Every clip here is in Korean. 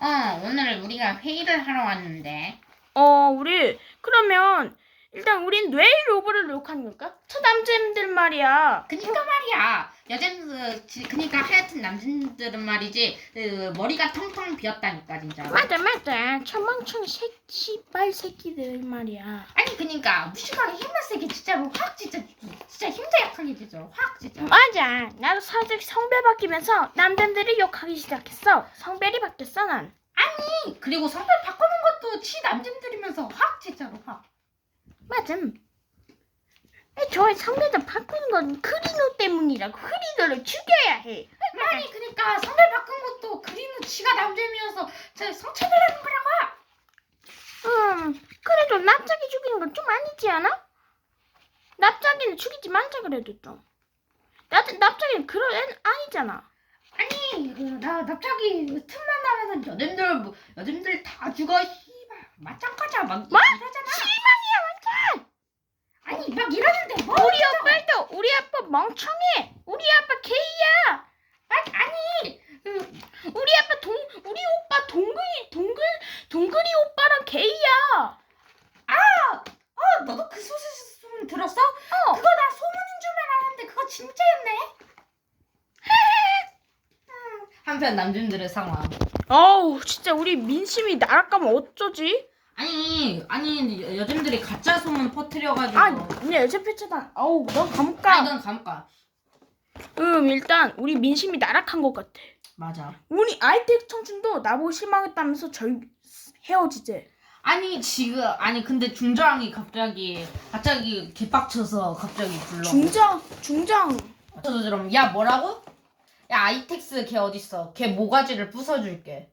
어, 오늘 우리가 회의를 하러 왔는데. 어, 우리 그러면 일단 우린 뇌 로브를 녹화하는 걸까? 저 남자들 말이야. 그니까 말이야. 여자들, 지- 그니까 하여튼 남자들은 말이지, 그, 머리가 텅텅 비었다니까, 진짜. 맞아, 맞아. 저 멍청 새끼발 새끼들 말이야. 아니, 그니까, 무식하게 힘만 세게 진짜로 확, 진짜, 진짜 힘도 약하게 되죠. 확, 진짜. 맞아. 나도 살짝 성별 바뀌면서 남자들을 욕하기 시작했어. 성별이 바뀌었어 난. 아니, 그리고 성별 바꾸는 것도 치 남자들이면서 확, 진짜로 확. 맞아. 저의 성별도 바꾸는 건 크리노 때문이라고. 크리노를 죽여야 해. 아니, 그니까, 성별 바꾼 것도 그리는 지가 남자면서 저 성차별 하는 거라고. 음, 그래도 납작이 죽이는 건 좀 아니지 않아? 납작이는 죽이지 말자 그래도 좀. 나, 납작이는 그런 애는 아니잖아. 아니, 그, 나 갑자기 틈만 나면은 여자들, 뭐, 여자들 다 죽어, 씨발. 맞짱 까자, 막 뭐? 이러잖아. 실망이야 완전. 아니, 막 이러는데 뭐? 우리 아빠도 우리 아빠 멍청해. 우리 아빠 게이야. 아니, 아니, 그, 우리 아빠 동 우리 오빠 동근이 동근 동근이 오빠랑 게이야. 어, 너도 그 소식 들었어? 어. 그거 나 소문인 줄만 알았는데 그거 진짜였네. 음, 한편 남자들의 상황. 어우 진짜 우리 민심이 나락가면 어쩌지? 아니, 아니, 여자들이 가짜 소문 퍼뜨려가지고. 아, 근데 어차피 차단. 어우, 넌 감옥 가. 아니, 넌 감옥 가. 음, 일단 우리 민심이 나락한 것 같아. 맞아. 우리 아이텍 청춘도 나보고 실망했다면서 절 헤어지재. 아니 지금 아니 근데 중저항이 갑자기 갑자기 개빡쳐서 갑자기 불러. 중장, 중장. 저도 그럼 야 뭐라고? 야 아이텍스 걔 어딨어? 걔 모가지를 부숴줄게.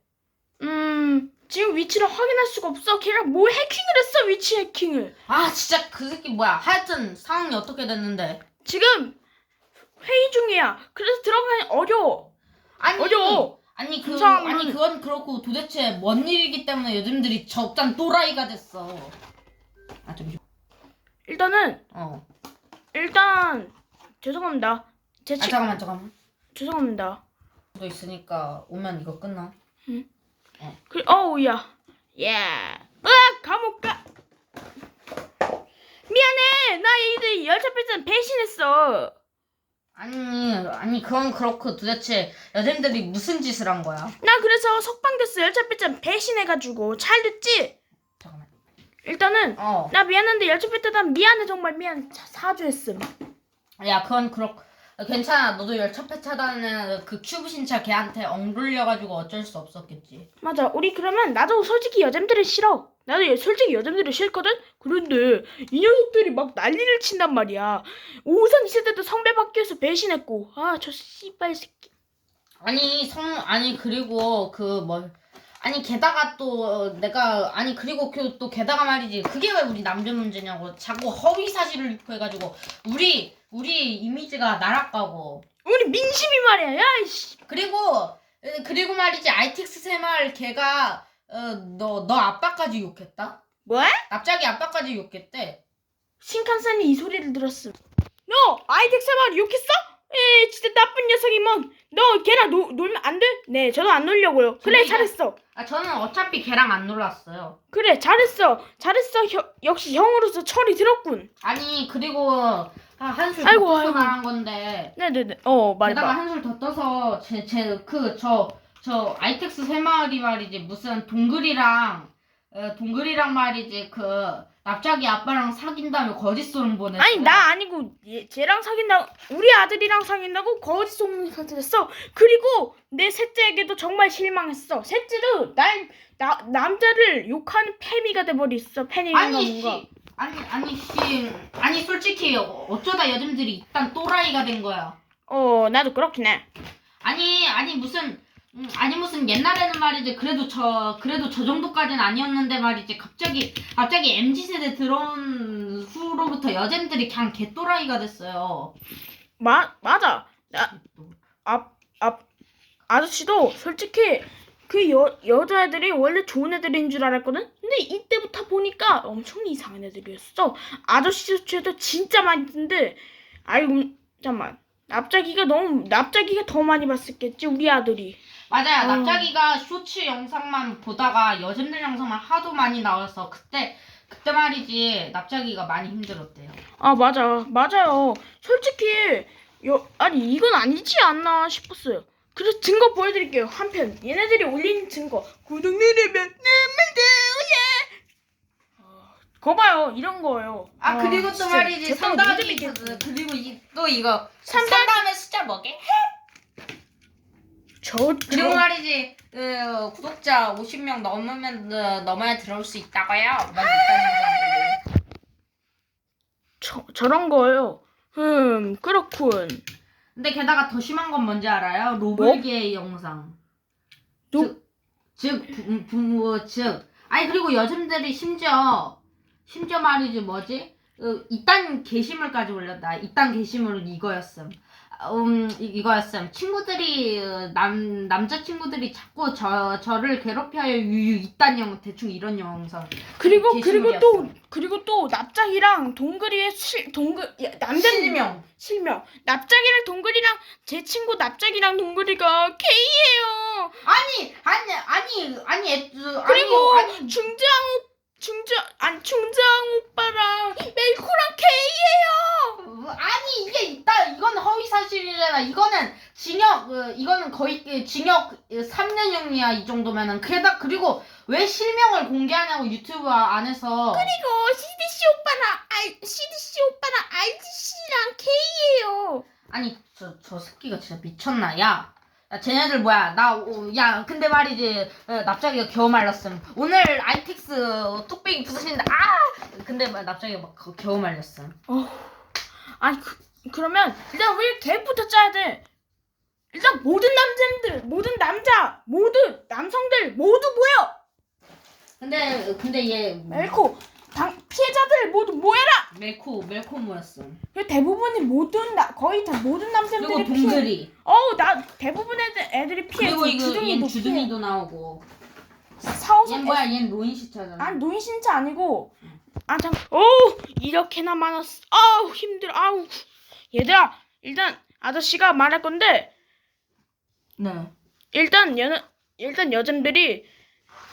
음, 지금 위치를 확인할 수가 없어. 걔가 뭐 해킹을 했어, 위치 해킹을. 아 진짜 그 새끼 뭐야? 하여튼 상황이 어떻게 됐는데? 지금 회의 중이야. 그래서 들어가기 어려워. 아니 어려워. 아니 그 구성은- 아니 그건 그렇고 도대체 뭔 일이기 때문에 요즘들이 적단 또라이가 됐어. 아 잠시. 일단은 어. 일단 죄송합니다. 제아 치, 잠깐만 잠깐만. 죄송합니다. 도 있으니까 오면 이거 끝나. 그 어우야. 예. 으악 감옥 가. 미안해. 나 이들 열차 필선 배신했어. 아니 아니 그건 그렇고 도대체 여자들이 무슨 짓을 한 거야? 나 그래서 석방됐어. 열차 필선 배신해가지고 잘 됐지? 잠깐만. 일단은 어. 나 미안한데 열차 난 미안해 정말 미안. 자, 사죄했음. 야, 그건 그렇고 괜찮아. 너도 열차패 차단은 그 큐브 신차 걔한테 엉돌려가지고 어쩔 수 없었겠지. 맞아. 우리 그러면 나도 솔직히 여자들은 싫어. 나도 솔직히 여자들은 싫거든. 그런데 이 녀석들이 막 난리를 친단 말이야. 오선 2세대도 성배 바뀌어서 배신했고. 아 저 씨발 새끼. 아니 성 아니 그리고 그 뭐 아니 게다가 또 내가 아니 그리고 그 또 게다가 말이지 그게 왜 우리 남자 문제냐고 자꾸 허위 사실을 유포해가지고 우리 우리 이미지가 날아가고 우리 민심이 말이야. 야 이씨. 그리고 에, 그리고 말이지 아이텍스 새말 걔가 어너 너 아빠까지 욕했다. 뭐? 갑자기 아빠까지 욕했대. 신칸센이 이 소리를 들었음. 너 아이텍 세말 욕했어? 에 진짜 나쁜 녀석이면 너 걔랑 노, 놀면 안 돼? 네 저도 안 놀려고요. 그래 저희가- 잘했어. 아 저는 어차피 걔랑 안 놀았어요. 그래 잘했어. 잘했어. 혀, 역시 형으로서 철이 들었군. 아니 그리고 아, 한술 더 아이고, 떠서 아이고. 건데 네네네. 어 게다가 말해봐. 한술 더 떠서 제 제 그 저 저 아이텍스 세 마리 말이지 무슨 동글이랑 어, 동글이랑 말이지 그 납작이 아빠랑 사귄다며 거짓 소름 보냈어. 아니 나 아니고 얘, 쟤랑 사귄다 우리 아들이랑 사귄다고 거짓 소문 사들었어 그리고 내 셋째에게도 정말 실망했어 셋째도 날 나, 남자를 욕하는 페미가 돼버렸어 페미가 아니 뭔가 씨 아니 아니 씨 아니 솔직히 어쩌다 요즘들이 일단 또라이가 된 거야. 어 나도 그렇긴 해 아니 아니 무슨 음, 아니 무슨 옛날에는 말이지 그래도 저 그래도 저 정도까지는 아니었는데 말이지 갑자기 갑자기 mz 세대 들어온 후로부터 여잼들이 그냥 개또라이가 됐어요. 마, 맞아 앞, 앞 아저씨도 솔직히 그 여, 여자애들이 원래 좋은 애들인 줄 알았거든? 근데 이때부터 보니까 엄청 이상한 애들이었어. 아저씨 수치도 진짜 많이 듣는데, 아이고, 잠깐만. 납작이가 너무, 납작이가 더 많이 봤었겠지, 우리 아들이. 맞아요. 어. 납작이가 쇼츠 영상만 보다가 여잼들 영상만 하도 많이 나와서 그때 그때 말이지 납작이가 많이 힘들었대요. 아 맞아 맞아요 솔직히 여, 아니 이건 아니지 않나 싶었어요 그래서 증거 보여드릴게요 한편 얘네들이 올린 증거 구독 누르면 돼요 어, 거 봐요 이런 거예요 아 어, 그리고 또 진짜 말이지 믿겠어요. 있었어. 그리고 이, 또 이거 삼단- 상담의 숫자 뭐게? 저, 그리고 저 말이지 그, 구독자 50명 넘으면 어, 넘어야 들어올 수 있다고요. 막 사람들이. 저, 저런 거예요 음 그렇군 근데 게다가 더 심한 건 뭔지 알아요? 로블계의 영상. 노- 즉, 즉 부- 부모 즉 아니 그리고 요즘들이 심지어 심지어 말이지 뭐지? 어, 이딴 게시물까지 올렸다. 이딴 게시물은 이거였음. 아, 음 이- 이거였음. 친구들이 어, 남 남자 친구들이 자꾸 저 저를 괴롭혀요 유유 이딴 영 대충 이런 영상. 그리고 그리고 또. 그리고 또 납작이랑 동글이의 실 동글 야, 남자 실명. 실명 납작이랑 동글이랑 제 친구 납작이랑 동글이가 K예요 아니 아니 아니 아니 애, 그, 그리고 아니, 아니 중장 오 중장 아니 중장 오빠랑 K예요 아니 이게 있다 이건 허위 사실이잖아. 이거는 징역 어, 이거는 거의 그 징역 3년형이야 이 정도면은. 게다 그리고 왜 실명을 공개하냐고 유튜브 안에서. 그리고 CDC 오빠랑 알 CDC 오빠랑 RGC랑 K예요. 아니 저저 새끼가 진짜 미쳤나? 야. 야 쟤네들 뭐야? 나야 근데 말이지 어, 납작이가 겨우 말렸음. 오늘 아이텍스 뚝배기 부서진다. 아! 근데 막 납작이가 막 겨- 겨우 말렸음. 아니 그, 그러면 일단 우리 계획부터 짜야 돼. 일단 모든 남자들 모든 남자 모두 남성들 모두 모여! 근데 근데 얘 멜코 당, 피해자들 모두 모여라! 멜코 멜코 모였음 그 대부분이 모든 나, 거의 다 모든 남성들이 피해. 동글이. 어우 나 대부분 애들, 애들이 피해. 그리고 이거 주둥이도 얘 피해. 주둥이도 나오고. 사오성 얘 뭐야? 얘 로인 시차잖아. 아니 노인 신차 아니고 아잠오 이렇게나 많았어 아우 힘들어. 아우 얘들아 일단 아저씨가 말할 건데 네 일단 여 일단 여자들이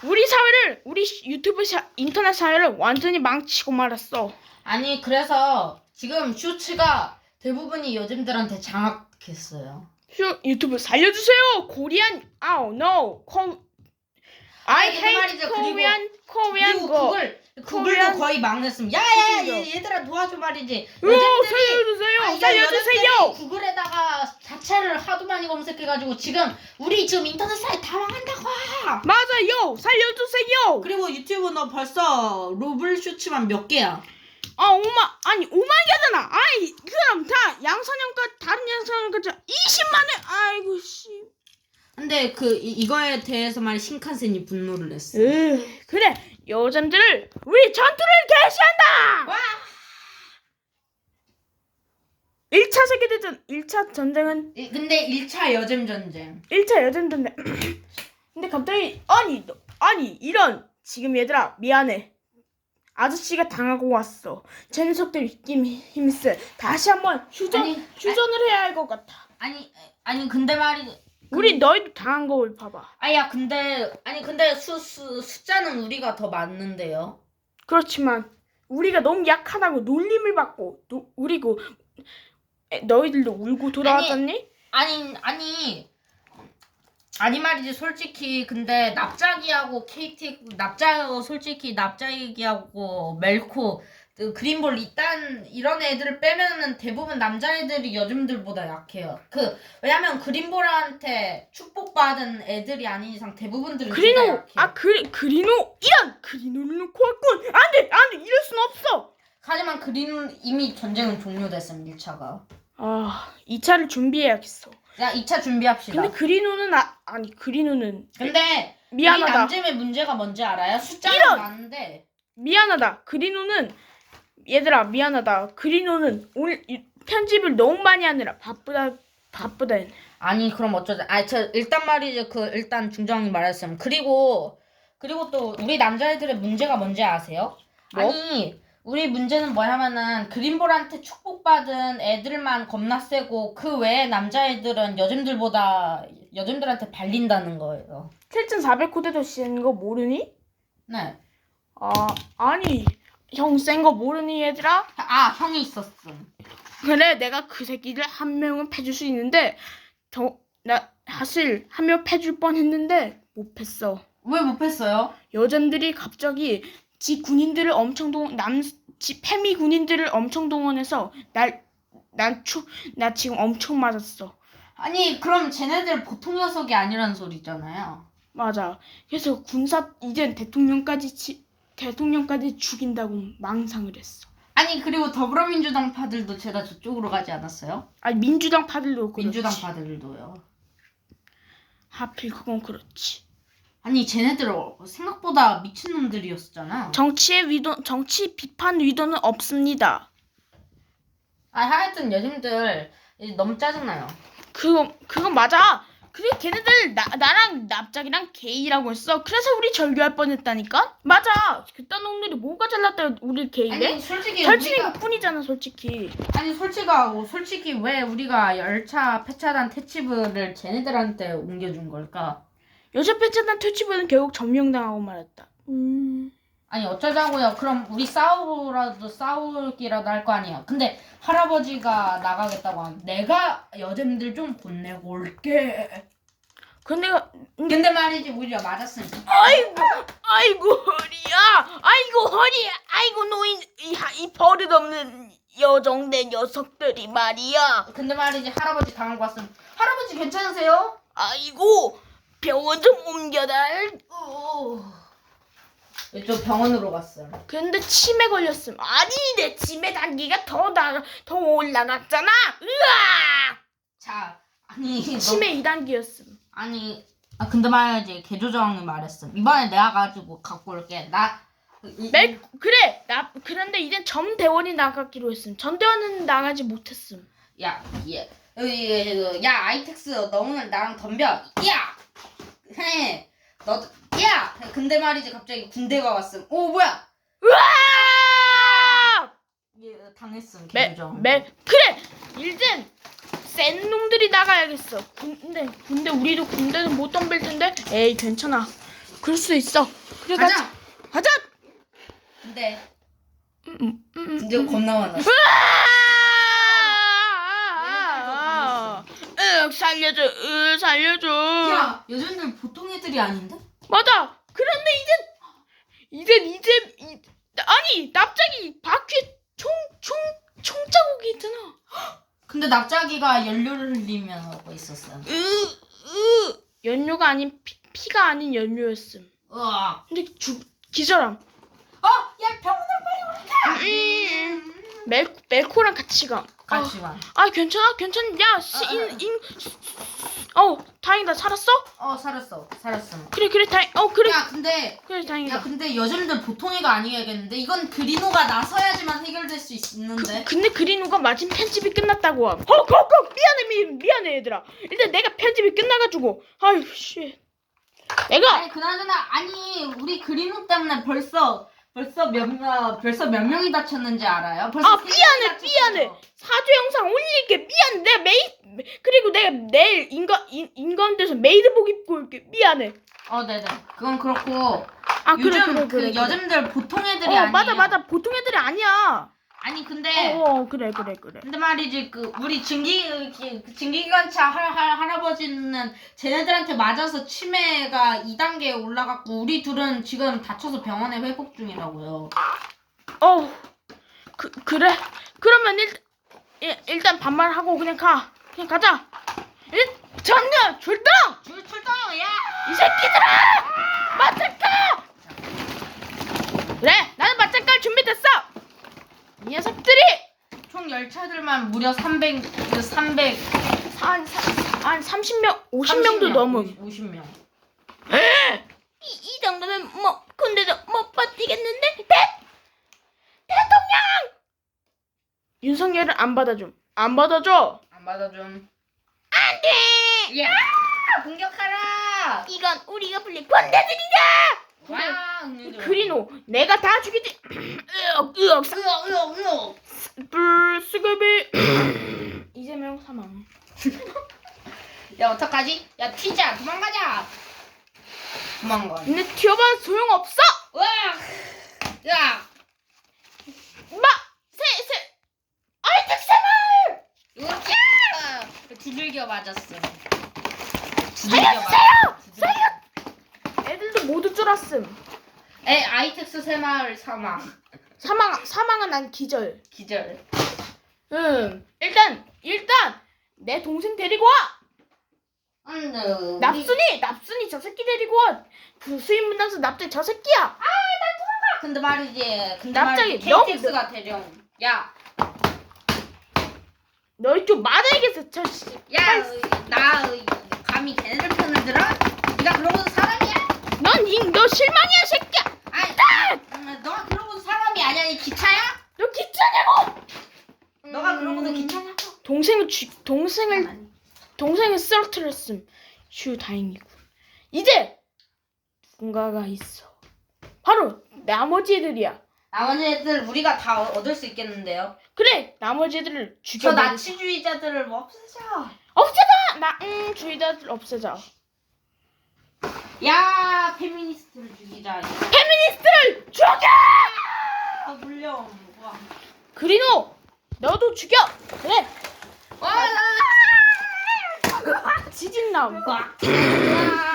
우리 사회를 우리 시- 유튜브 사, 인터넷 사회를 완전히 망치고 말았어. 아니 그래서 지금 쇼츠가 대부분이 요즘들한테 장악했어요 휴, 유튜브 살려주세요. 코리안 아우 노 코. 그리고- Korean Korean 그리고 거. 구글 구글도 거의 막냈음 야야야. 얘, 얘들아 도와줘 말이지 오, 요즘들이 살려주세요. 아니, 야, 살려주세요. 구글에다가 자체를 하도 많이 검색해가지고 지금 우리 지금 인터넷 사이트 다 망한다고 맞아요. 살려주세요. 그리고 유튜브 너 벌써 로블 쇼츠만 몇 개야 아 오마 아니 오만 개잖아. 아이 그 사람 다 양산형과 다른 양산형까지 20만에 아이고 씨. 근데 그 이, 이거에 대해서 말 신칸센이 분노를 냈어 으 그래 여잔들을 우리 전투를 개시한다. 와! 1차 세계대전 1차 전쟁은? 이- 근데 1차 여잼 전쟁. 1차 여전 전쟁. 근데 갑자기 아니 너- 아니 이런 지금 얘들아 미안해. 아저씨가 당하고 왔어. 제 녀석들 힘 힘세 다시 한번 휴전 아니, 휴전을 해야 할 것 같아. 아니 아니 근데 말이 우리 너희도 당한 걸 봐봐. 아야 근데 아니 근데 수, 수 숫자는 우리가 더 많는데요? 그렇지만 우리가 너무 약하다고 놀림을 받고 노, 그리고 에, 너희들도 울고 돌아왔잖니? 아니 아니 아니 말이지 솔직히. 근데 납작이하고 KT 납작 솔직히 납작이하고 멜코 그 그린볼 이딴 이런 애들을 빼면은 대부분 남자애들이 요즘들보다 약해요. 그 왜냐면 그린볼한테 축복받은 애들이 아닌 이상 대부분들은 진짜 그리노 약해요. 아 그, 그리노 이런 그리노를 놓고 왔군 안 돼 안 돼 이럴 순 없어 하지만 그린 이미 전쟁은 종료됐음 1차가. 아 2차를 준비해야겠어 야 2차 준비합시다. 근데 그리노는 아 아니 그리노는 근데 우리 미안하다 남잼의 문제가 뭔지 알아요? 이런! 많은데 미안하다 그리노는 얘들아 미안하다 그리노는 오늘 이- 편집을 너무 많이 하느라 바쁘다 바쁘다 했네. 아니 그럼 어쩌자 아 저 일단 말이죠 그 일단 중정이 말했으면 그리고 그리고 또 우리 남자애들의 문제가 뭔지 아세요? 뭐? 아니 우리 문제는 뭐냐면은 그린볼한테 축복받은 애들만 겁나 세고 그 외에 남자애들은 요즘들보다 여전들한테 발린다는 거예요. 7400 코드도 쓰는 거 모르니? 네. 아 아니 형 센 거 모르니 얘들아? 아 형이 있었음. 그래 내가 그 새끼를 한 명은 패줄 수 있는데 저 나 사실 한 명 패줄 뻔했는데 못 패어. 왜못 했어요? 여전들이 갑자기 지 군인들을 엄청 동 남지 페미 군인들을 엄청 동원해서 날난추나 지금 엄청 맞았어. 아니 그럼 쟤네들 보통 녀석이 아니란 소리잖아요. 맞아. 그래서 군사 이젠 대통령까지 치, 대통령까지 죽인다고 망상을 했어. 아니 그리고 더불어민주당 파들도 제가 저쪽으로 가지 않았어요? 아 민주당 파들도 그렇지. 민주당 파들도요. 하필 그건 그렇지. 아니 쟤네들 생각보다 미친놈들이었잖아. 정치의 위도 정치 비판 위도는 없습니다. 아 하여튼 요즘들 너무 짜증나요. 그거 그건 맞아. 그래 걔네들 나 나랑 납작이랑 게이라고 했어. 그래서 우리 절교할 뻔했다니까. 맞아. 그딴 놈들이 뭐가 잘났다 우리 게이래? 아니 솔직히 설치는 우리가, 것뿐이잖아 솔직히. 아니 솔직히 솔직히 왜 우리가 열차 폐차단 퇴치부를 쟤네들한테 옮겨준 걸까? 여자 패차단 퇴치부는 결국 점령당하고 말았다. 음. 아니 어쩌자고요? 그럼 우리 싸우라도 싸우기라도 할 거 아니야. 근데 할아버지가 나가겠다고 하면 내가 여자님들 좀 보내고 올게. 근데 근데 말이지 우리가 맞았으니. 아이고 아이고 허리야. 아이고 허리. 아이고 노인 이, 이 버릇없는 여정네 녀석들이 말이야. 근데 말이지 할아버지 당하고 왔으면 할아버지 괜찮으세요? 아이고 병원 좀 옮겨달. 이쪽 병원으로 갔어요. 근데 치매 걸렸음. 아니 내 치매 단계가 더나더 올라갔잖아. 으아! 자 아니 너- 치매 2단계였음. 아니 아 근데 말이지 개조정이 말했음. 이번에 내가 가지고 갖고 올게. 나 이- 멜 그래 나 그런데 이젠 전 대원이 나가기로 했음. 전 대원은 나가지 못했음. 야, 예. 여기, 여기, 야, 아이텍스, 너 오늘 나랑 덤벼. 야! 해. 너, 야! 근데 말이지, 갑자기 군대가 왔음. 오, 뭐야! 으아! 예, 당했음, 멜, 개조정. 멜 그래 이젠 센 놈들이 나가야겠어. 군대 군대 우리도 군대는 못 덤빌 텐데. 에이 괜찮아. 그럴 수 있어. 그래 가자. 가자! 근데, 음, 음, 음, 군대 음. 겁나 많아. 으아! 으 살려줘, 으 살려줘. 야, 요즘들 보통 애들이 아닌데? 맞아. 그런데 이젠 이젠 이제 이, 아니 납작이 바퀴에 총총 총자국이 있잖아. 근데 납작이가 연료를 흘리면 하고 있었어. 으으 연료가 아닌 피, 피가 아닌 연료였음. 으악. 근데 주 기절함. 어! 야, 병원으로 빨리 오라! 음, 멜 멜코랑 같이 가. 같이 가. 아, 아 괜찮아 괜찮. 야, 씨, 아, 아, 인, 인, 어 다행이다 살았어? 어, 살았어. 살았어. 그래 그래 다행. 어 그래 야, 근데, 그래 다행이다. 야 근데 요즘들 보통 애가 아니겠는데 이건 그리노가 나서야지만 해결될 수 있, 있는데 근데 그리노가 마침 편집이 끝났다고 함. 어, 거, 거, 미안해, 미, 미안해, 얘들아. 일단 내가 편집이 끝나가지고, 아유, 씨. 내가, 아니 그나저나 아니 우리 그리노 때문에 벌써 벌써 몇 명 벌써 몇 명이 다쳤는지 알아요? 벌써 아, 세 명이 미안해, 다쳤어요. 미안해. 사주 영상 올릴게. 미안해. 내가 메이, 그리고 내가 내일 인가, 인, 인간돼서 메이드복 입고 올게. 미안해. 어 네네 그건 그렇고 아, 그래, 요즘 그래, 그 그래. 그래. 여즘들 보통 애들이 어, 아니에요 맞아, 맞아. 보통 애들이 아니야. 아니 근데 어, 어, 그래, 그래, 그래. 근데 말이지 그 우리 증기 증기기관차 할, 할 할아버지는 쟤네들한테 맞아서 치매가 2단계에 올라갔고 우리 둘은 지금 다쳐서 병원에 회복 중이라고요. 어, 그, 그래. 그러면 일, 일, 일단 반말하고 그냥 가. 그냥 가자. 일, 전년 출동! 출 출동 야! 이 새끼들아! 맞짱가! 그래, 나는 맞짱갈 준비됐어! 이 녀석들이! 총 열차들만 무려 300, 300, 한, 사- 한 30명, 50명도 넘음. 50명. 이, 이 정도면 뭐, 근데도 못 버티겠는데? 대! 대통령! 윤석열을 안 받아줌. 안 받아줘! 안 받아줌. 안 돼! 야! 공격하라! 이건 우리가 불린 권대들이다! 와! 그리노, 내가 다 죽이지! 으억, 으억, 으어 으어 으어. 불 수급이 이재명 사망. 야 어떡하지? 야 튀자 도망가자. 도망가. 근데 튀어봐 소용없어. 와. 야. 마, 세, 세. 아이텍 세마을. 으쌰! 두들겨 맞았어. 살려주세요! 애들도 모두 쫄았음. 에 아이텍스 새마을 사망 사망, 사망은 난 기절. 기절. 음, 일단, 일단 내 동생 데리고 와. 안돼. 납순이, 납순이 저 새끼 데리고 와. 그 수입 문단서 납대 저 새끼야. 근데 말이지. 근데 갑자기 말이지. 너무 KTX가 대령. 야, 너희 좀 맞아야겠어. 저 씨. 야, 나 감히 걔네들 편을 들어? 네가 그러고도 사람이야? 넌, 이, 너 실망이야, 새끼야. 아니, 음, 너가 그러고도 사람이 아니야? 이 기차야? 너 기차냐고. 너가 그러고도 음, 기차냐고? 동생을 주, 동생을 아니. 동생을 쓰러뜨렸음. 휴 다행이고. 이제 누군가가 있어. 바로 나머지 애들이야. 나머지 애들 우리가 다 얻- 얻을 수 있겠는데요? 그래 나머지 애들을 저 죽여. 나치주의자들을 뭐 없애자. 없애자. 나 음, 주의자들 없애자. 야, 페미니스트를 죽이자. 페미니스트를 죽여. 아, 물려. 와. 그리노 너도 죽여. 그래. 와, 지진남. 와.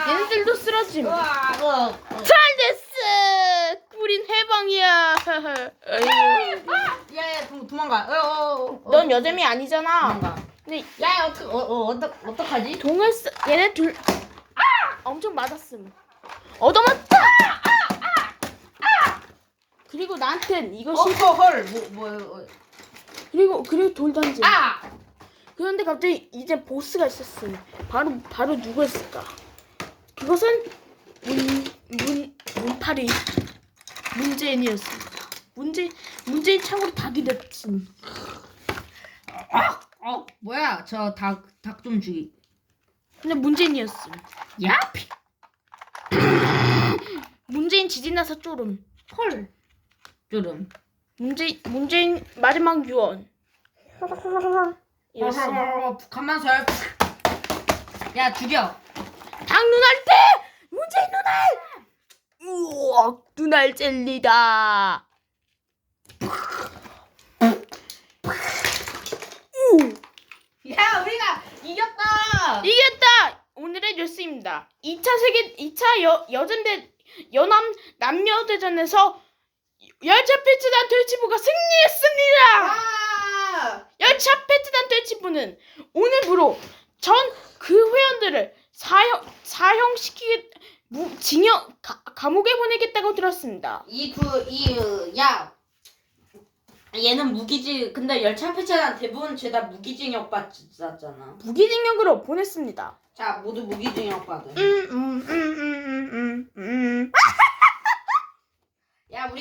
얘네들도 쓰러짐. 와, 와. 잘 됐어. 우린 해방이야. 어휴. 야, 야, 도, 도망가. 어, 어, 어, 어. 넌 여잼이 아니잖아. 도망가. 근데 야, 야, 어떡, 어, 어, 어떡, 어떡하지? 동을 쓰 얘네 둘 아! 엄청 맞았음. 얻어맞다. 그리고 나한텐 어, 이것이 어, 헐, 뭐, 뭐, 어. 그리고 그리고 돌 던짐. 아! 그런데 갑자기 이제 보스가 있었음. 바로 바로 누구였을까? 그것은 문문 문파리 문재인이었습니다. 문재 문재인 참고로 닭이 됐음. 어, 뭐야, 저 닭, 닭 좀 죽이. 근데 문재인이었음. 야? 문재인 지진 나서 쪼름. 헐. 쭈름. 문재 문재인 마지막 유언. 이었음. 어, 북한만 설. 야, 죽여. 당 눈알 때 문재인 눈알. 우와 눈알 젤리다. 우 야, 우리가 이겼다! 이겼다. 오늘의 뉴스입니다. 2차 세계 2차 여 여전대 연암 남녀 대전에서 열차 패트단 퇴치부가 승리했습니다. 와! 열차 패트단 퇴치부는 오늘부로 전 그 회원들을 사형 사형시키게 무 징역 가, 감옥에 보내겠다고 들었습니다. 이, 그, 이, 으, 야. 얘는 무기징 근데 열차 폐차는 대부분 죄다 무기징역 받았잖아. 무기징역으로 보냈습니다. 자 모두 무기징역 받은. 음, 음, 음, 음, 음, 음, 음. 아!